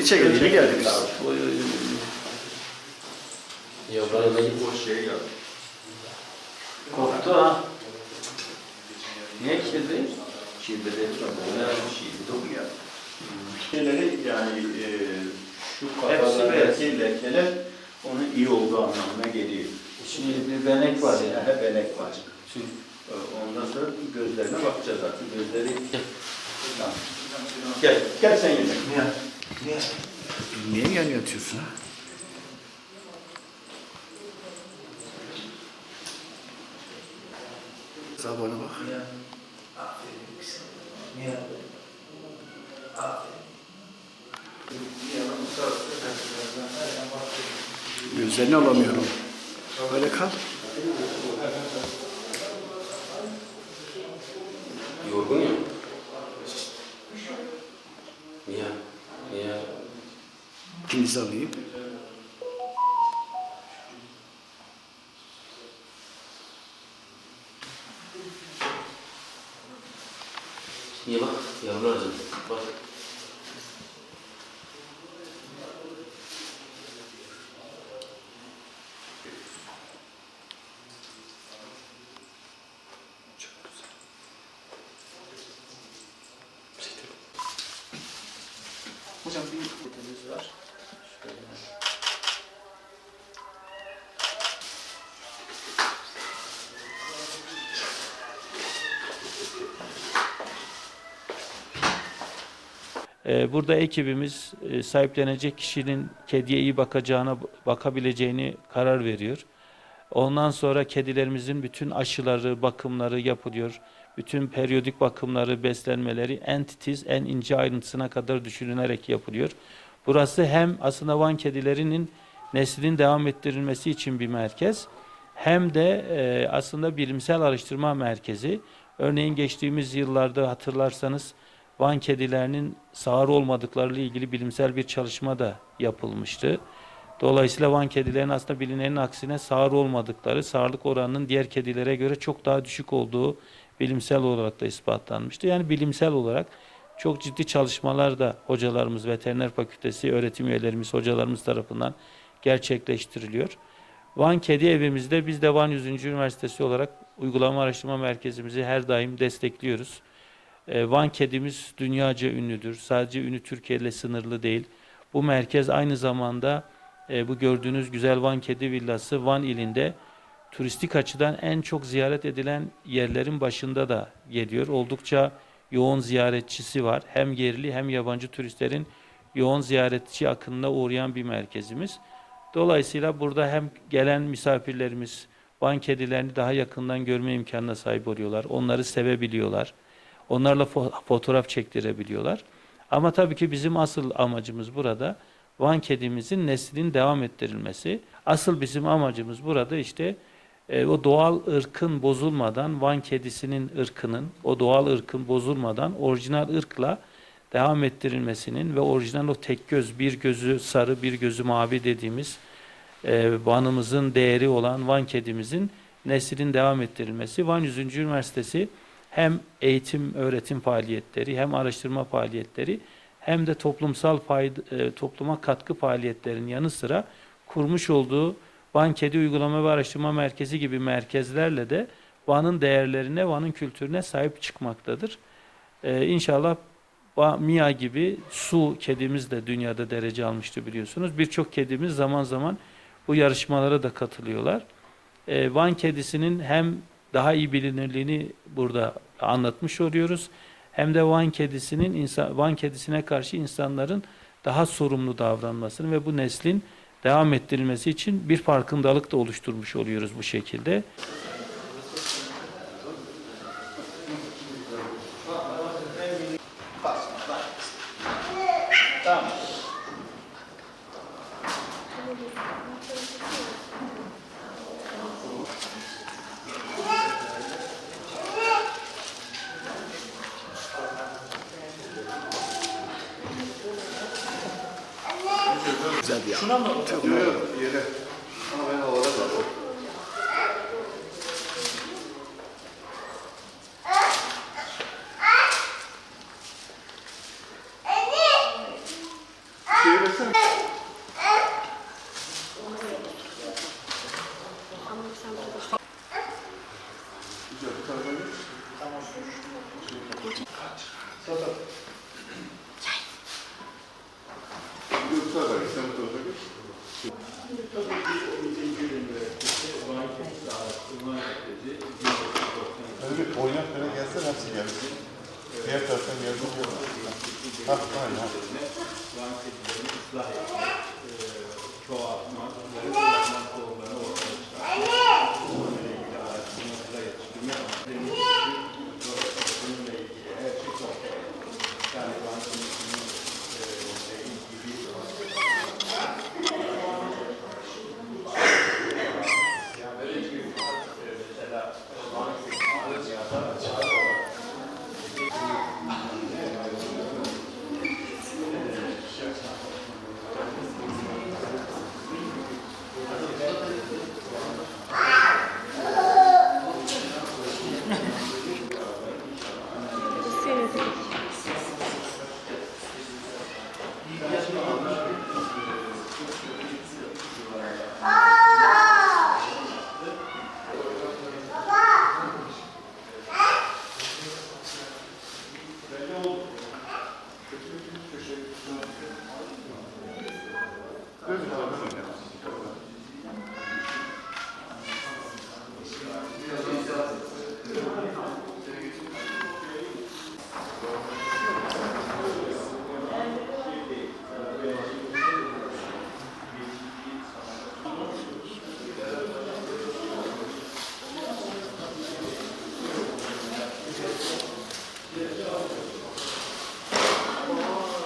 Yeni çek, yeni geldik biz. Yavrularına O şey ya. Korktu ha. Niye kirli? Şimdi de şimdi de ya. Şeyleri yani e, şu kafalardaki lekeler onun iyi olduğu anlamına geliyor. Şimdi bir benek var ya. Yani hep elek var. E, Ondan sonra gözlerine bakacağız artık. Gözleri... Gel, gel sen yemek. Niye yan yatıyorsun ha? Sabahına bak. Gözlerini alamıyorum. Böyle kal. Yorgun ya. Niye? Niye? İkinizi alayım. Niye bak? Yavrular acıdı. Bak. Hocam bir var. Burada ekibimiz e, sahiplenecek kişinin kediye iyi bakacağına bakabileceğini karar veriyor. Ondan sonra kedilerimizin bütün aşıları, bakımları yapılıyor. Bütün periyodik bakımları, beslenmeleri en titiz, en ince ayrıntısına kadar düşünülerek yapılıyor. Burası hem aslında Van kedilerinin neslinin devam ettirilmesi için bir merkez, hem de e, aslında bilimsel araştırma merkezi. Örneğin geçtiğimiz yıllarda hatırlarsanız Van kedilerinin sağır olmadıkları ile ilgili bilimsel bir çalışma da yapılmıştı. Dolayısıyla Van kedilerinin aslında bilinenin aksine sağır olmadıkları, sağırlık oranının diğer kedilere göre çok daha düşük olduğu bilimsel olarak da ispatlanmıştı. Yani bilimsel olarak çok ciddi çalışmalar da hocalarımız, veteriner fakültesi, öğretim üyelerimiz, hocalarımız tarafından gerçekleştiriliyor. Van Kedi Evimizde biz de Van 100. Üniversitesi olarak uygulama araştırma merkezimizi her daim destekliyoruz. Ee, Van kedimiz dünyaca ünlüdür. Sadece ünü Türkiye ile sınırlı değil. Bu merkez aynı zamanda e, bu gördüğünüz güzel Van Kedi Villası Van ilinde turistik açıdan en çok ziyaret edilen yerlerin başında da geliyor. Oldukça yoğun ziyaretçisi var. Hem yerli hem yabancı turistlerin yoğun ziyaretçi akınına uğrayan bir merkezimiz. Dolayısıyla burada hem gelen misafirlerimiz Van kedilerini daha yakından görme imkanına sahip oluyorlar. Onları sevebiliyorlar. Onlarla fo- fotoğraf çektirebiliyorlar. Ama tabii ki bizim asıl amacımız burada Van kedimizin neslinin devam ettirilmesi. Asıl bizim amacımız burada işte e, o doğal ırkın bozulmadan Van kedisinin ırkının o doğal ırkın bozulmadan orijinal ırkla devam ettirilmesinin ve orijinal o tek göz bir gözü sarı bir gözü mavi dediğimiz e, Van'ımızın değeri olan Van kedimizin neslinin devam ettirilmesi. Van 100. Üniversitesi hem eğitim öğretim faaliyetleri hem araştırma faaliyetleri hem de toplumsal fayda, e, topluma katkı faaliyetlerinin yanı sıra kurmuş olduğu Van Kedi Uygulama ve Araştırma Merkezi gibi merkezlerle de Van'ın değerlerine, Van'ın kültürüne sahip çıkmaktadır. Ee, inşallah Mia gibi su kedimiz de dünyada derece almıştı biliyorsunuz. Birçok kedimiz zaman zaman bu yarışmalara da katılıyorlar. Ee, Van kedisinin hem daha iyi bilinirliğini burada anlatmış oluyoruz. Hem de Van kedisinin insan, Van kedisine karşı insanların daha sorumlu davranmasını ve bu neslin devam ettirilmesi için bir farkındalık da oluşturmuş oluyoruz bu şekilde. Güzel bir Şuna mı? Yok yok yere. Ama ben havada da. Şeyi versene. Güzel, bu tarafa. Bu tarafa geç, sen geç. Öyle bir oynak böyle gelse hepsi gelir. Diğer taraftan geldi. Ha, aynen.